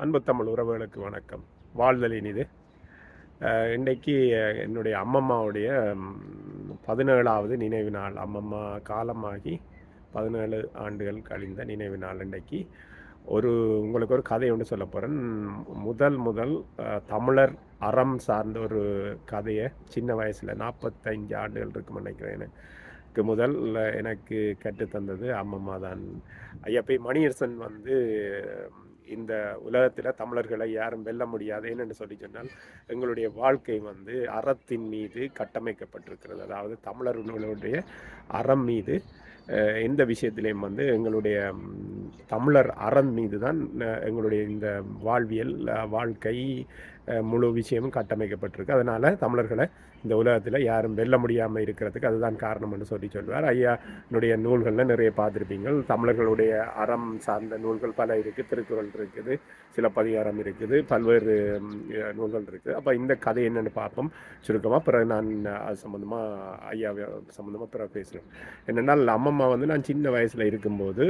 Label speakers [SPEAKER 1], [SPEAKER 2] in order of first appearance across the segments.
[SPEAKER 1] அன்பு தமிழ் உறவுகளுக்கு வணக்கம். வாழ்தலின் இது. இன்றைக்கு என்னுடைய அம்மம்மாவுடைய பதினேழாவது நினைவு நாள். அம்மம்மா காலமாகி பதினேழு ஆண்டுகள் கழிந்த நினைவு நாள் இன்றைக்கு. ஒரு உங்களுக்கு ஒரு கதை ஒன்று சொல்ல போகிறேன் முதல் முதல் தமிழர் அறம் சார்ந்த ஒரு கதையை சின்ன வயசில் நாற்பத்தஞ்சு ஆண்டுகள் இருக்கும் நினைக்கிறேன் எனக்கு முதல் எனக்கு கற்றுத்தந்தது அம்மம்மா தான். ஐயப்பை மணியரசன் வந்து இந்த உலகத்தில் தமிழர்களை யாரும் வெல்ல முடியாது. என்னென்னு சொல்லி சொன்னால் எங்களுடைய வாழ்க்கை வந்து அறத்தின் மீது கட்டமைக்கப்பட்டிருக்கிறது. அதாவது தமிழர்களுடைய அறம் மீது எந்த விஷயத்திலையும் வந்து எங்களுடைய தமிழர் அறம் மீது தான் எங்களுடைய இந்த வாழ்வியல் வாழ்க்கை முழு விஷயமும் கட்டமைக்கப்பட்டிருக்கு. அதனால் தமிழர்களை இந்த உலகத்தில் யாரும் வெல்ல முடியாமல் இருக்கிறதுக்கு அதுதான் காரணம்னு சொல்லி சொல்வார். ஐயா நூல்களில் நிறைய பார்த்துருப்பீங்கள். தமிழர்களுடைய அறம் சார்ந்த நூல்கள் பல இருக்குது திருக்குறள் இருக்குது சிலப்பதிகாரம் இருக்குது பல்வேறு நூல்கள் இருக்குது. அப்போ இந்த கதை என்னென்னு பார்ப்போம். சுருக்கமாக பிறகு நான் அது சம்மந்தமாக ஐயா சம்மந்தமாக பிறகு பேசுகிறேன் என்னென்னால் அம்மம்மா வந்து நான் சின்ன வயசில் இருக்கும்போது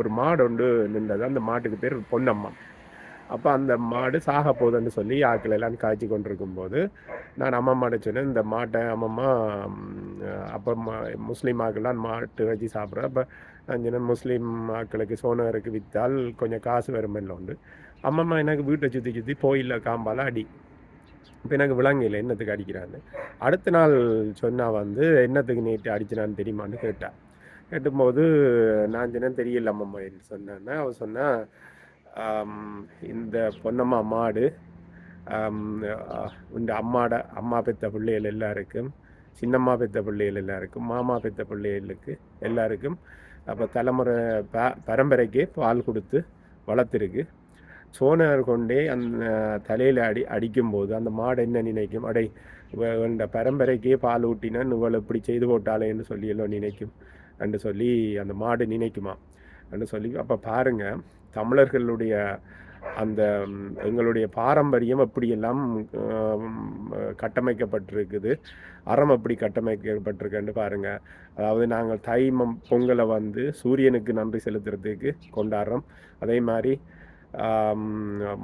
[SPEAKER 1] ஒரு ஒரு மாடு ஒன்று நின்றது. அந்த மாட்டுக்கு பேர் பொன்னம்மா. அப்போ அந்த மாடு சாக போகுதுன்னு சொல்லி ஆக்கள் எல்லாம் காய்ச்சி கொண்டிருக்கும் போது நான் அம்மம்மாட்ட சொன்னேன் இந்த மாட்டை அம்மம்மா அப்போ முஸ்லீம் ஆக்கள்லாம் மாட்டு வச்சு சாப்பிட்றேன் அப்போ நான் சொன்னேன் முஸ்லீம் ஆக்களுக்கு சோனகருக்கு விற்றால் கொஞ்சம் காசு வருமில்ல உண்டு. அம்மம்மா எனக்கு வீட்டை சுற்றி சுற்றி கோயிலில் காம்பால் அடி. இப்போ எனக்கு விளங்கல என்னத்துக்கு அடிக்கிறான்னு. அடுத்த நாள் சொன்னால் வந்து என்னத்துக்கு நேற்று அடிச்சினான்னு தெரியுமான்னு கேட்டா. கேட்டும்போது நான் தினம் தெரியல அம்மம்மா சொன்னேன்னா அவள் சொன்னால் இந்த பொன்னம்மா மாடு இந்த அம்மாட அம்மா பெத்த பிள்ளைகள் எல்லாருக்கும் சின்னம்மா பெத்த பிள்ளைகள் எல்லாருக்கும் மாமா பெத்த பிள்ளைகளுக்கு எல்லாருக்கும் அப்போ தலைமுறை ப பரம்பரைக்கு பால் கொடுத்து வளர்த்துருக்கு. சோனர் கொண்டே அந்த தலையில் அடி அடிக்கும்போது அந்த மாடு என்ன நினைக்கும்? அடை இந்த பரம்பரைக்கே பால் ஊட்டினா இவள் இப்படி செய்து போட்டாளேன்னு சொல்லி எல்லாம் நினைக்கும். என்று சொல்லி அந்த மாடு நினைக்குமா என்று சொல்லி அப்போ பாருங்கள் தமிழர்களுடைய அந்த எங்களுடைய பாரம்பரியம் அப்படியெல்லாம் கட்டமைக்கப்பட்டிருக்குது அறம் அப்படி கட்டமைக்கப்பட்டிருக்குன்னு பாருங்கள் அதாவது நாங்கள் தைமம் பொங்கலை வந்து சூரியனுக்கு நன்றி செலுத்துறதுக்கு கொண்டாடுறோம். அதே மாதிரி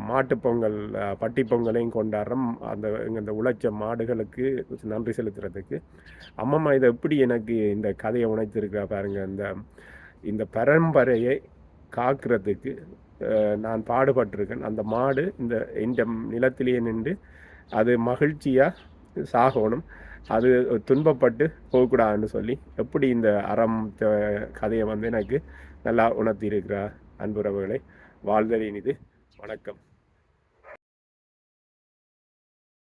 [SPEAKER 1] மாட்டுப்பொங்கல் பட்டிப்பொங்கலையும் பட்டி பொங்கலையும் கொண்டாடுறோம். அந்த இந்த உழைச்ச மாடுகளுக்கு நன்றி செலுத்துறதுக்கு. அம்மம்மா இதை எப்படி எனக்கு இந்த கதையை உணர்த்திருக்கிறா பாருங்க. இந்த இந்த பரம்பரையை காக்கிறதுக்கு நான் பாடுபட்டிருக்கேன். அந்த மாடு இந்த இந்த நிலத்திலேயே நின்று அது மகிழ்ச்சியாக சாகணும். அது துன்பப்பட்டு போகக்கூடாதுன்னு சொல்லி எப்படி இந்த அறம் கதையை வந்து எனக்கு நல்லா உணர்த்தி இருக்கிறா அன்புறவுகளை வாழ்தலின் இது வணக்கம்.